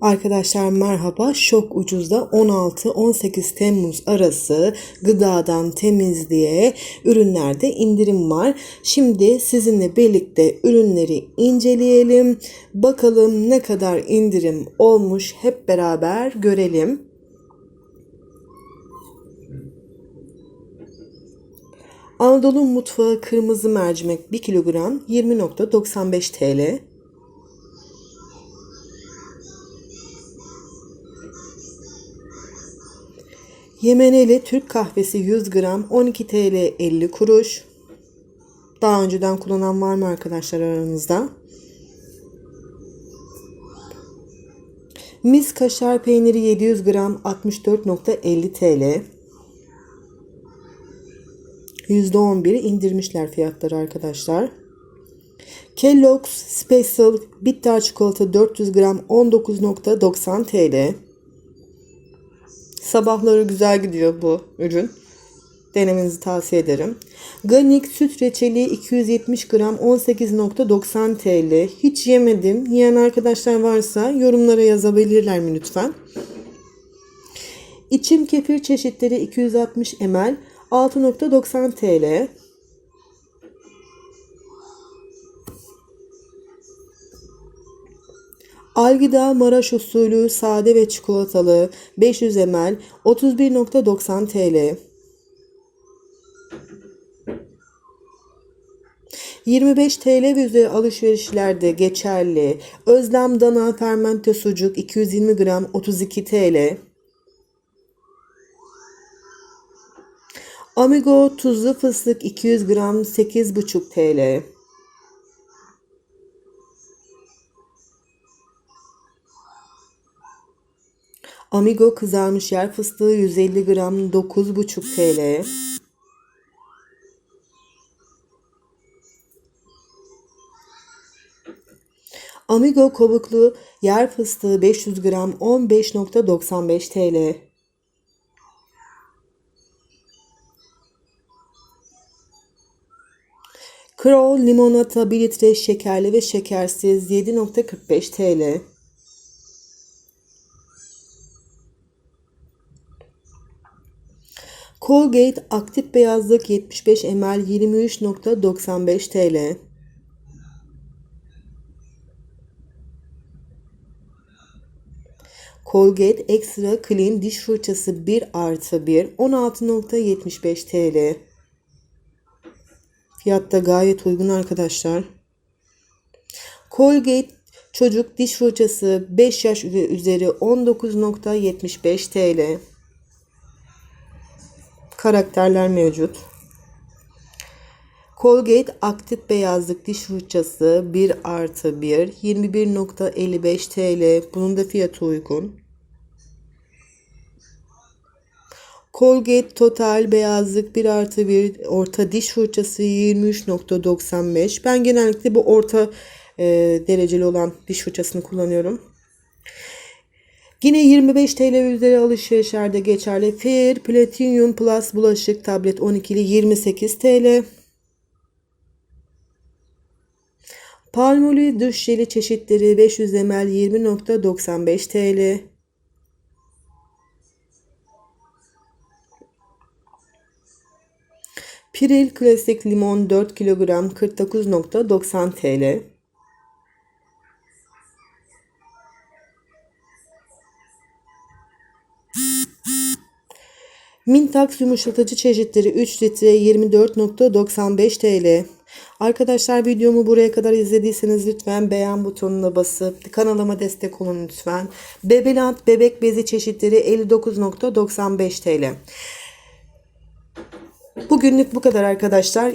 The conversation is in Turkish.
Arkadaşlar merhaba. Şok Ucuz'da 16-18 Temmuz arası gıdadan temizliğe ürünlerde indirim var. Şimdi sizinle birlikte ürünleri inceleyelim. Bakalım ne kadar indirim olmuş hep beraber görelim. Anadolu Mutfağı kırmızı mercimek 1 kilogram 20.95 TL. Yemeneli Türk kahvesi 100 gram 12 TL 50 kuruş. Daha önceden kullanan var mı arkadaşlar aranızda? Mis kaşar peyniri 700 gram 64.50 TL. %11 indirmişler fiyatları arkadaşlar. Kellogg's Special Bitter çikolata 400 gram 19.90 TL. Sabahları güzel gidiyor bu ürün. Denemenizi tavsiye ederim. Ganik süt reçeli 270 gram 18.90 TL. Hiç yemedim. Yiyen arkadaşlar varsa yorumlara yazabilirler mi lütfen? İçim kefir çeşitleri 260 ml 6.90 TL. Algida Maraş usulü sade ve çikolatalı 500 ml 31.90 TL. 25 TL ve alışverişlerde geçerli. Özlem dana fermente sucuk 220 gram 32 TL. Amigo tuzlu fıstık 200 gram 8,5 TL. Amigo kızarmış yer fıstığı 150 gram 9,5 TL. Amigo kabuklu yer fıstığı 500 gram 15.95 TL. Kroll limonata 1 litre şekerli ve şekersiz 7.45 TL. Colgate aktif beyazlık 75 ml 23.95 TL. Colgate Extra Clean diş fırçası 1 artı 1 16.75 TL. Fiyatta gayet uygun arkadaşlar. Colgate çocuk diş fırçası 5 yaş ve üzeri 19.75 TL. Karakterler mevcut. Colgate aktif beyazlık diş fırçası 1 artı 1 21.55 TL. Bunun da fiyatı uygun. Colgate Total beyazlık 1 artı 1 orta diş fırçası 23.95. Ben genellikle bu orta e, dereceli olan diş fırçasını kullanıyorum. Yine 25 TL üzeri alışverişlerde geçerli. Fair Platinum Plus bulaşık tablet 12'li 28 TL. Palmolive duş jeli çeşitleri 500 ml 20.95 TL. Piril klasik limon 4 kilogram 49.90 TL. Mintax yumuşatıcı çeşitleri 3 litre 24.95 TL. Arkadaşlar videomu buraya kadar izlediyseniz lütfen beğen butonuna basıp kanalıma destek olun lütfen. Bebeland bebek bezi çeşitleri 59.95 TL. Bugünlük bu kadar arkadaşlar.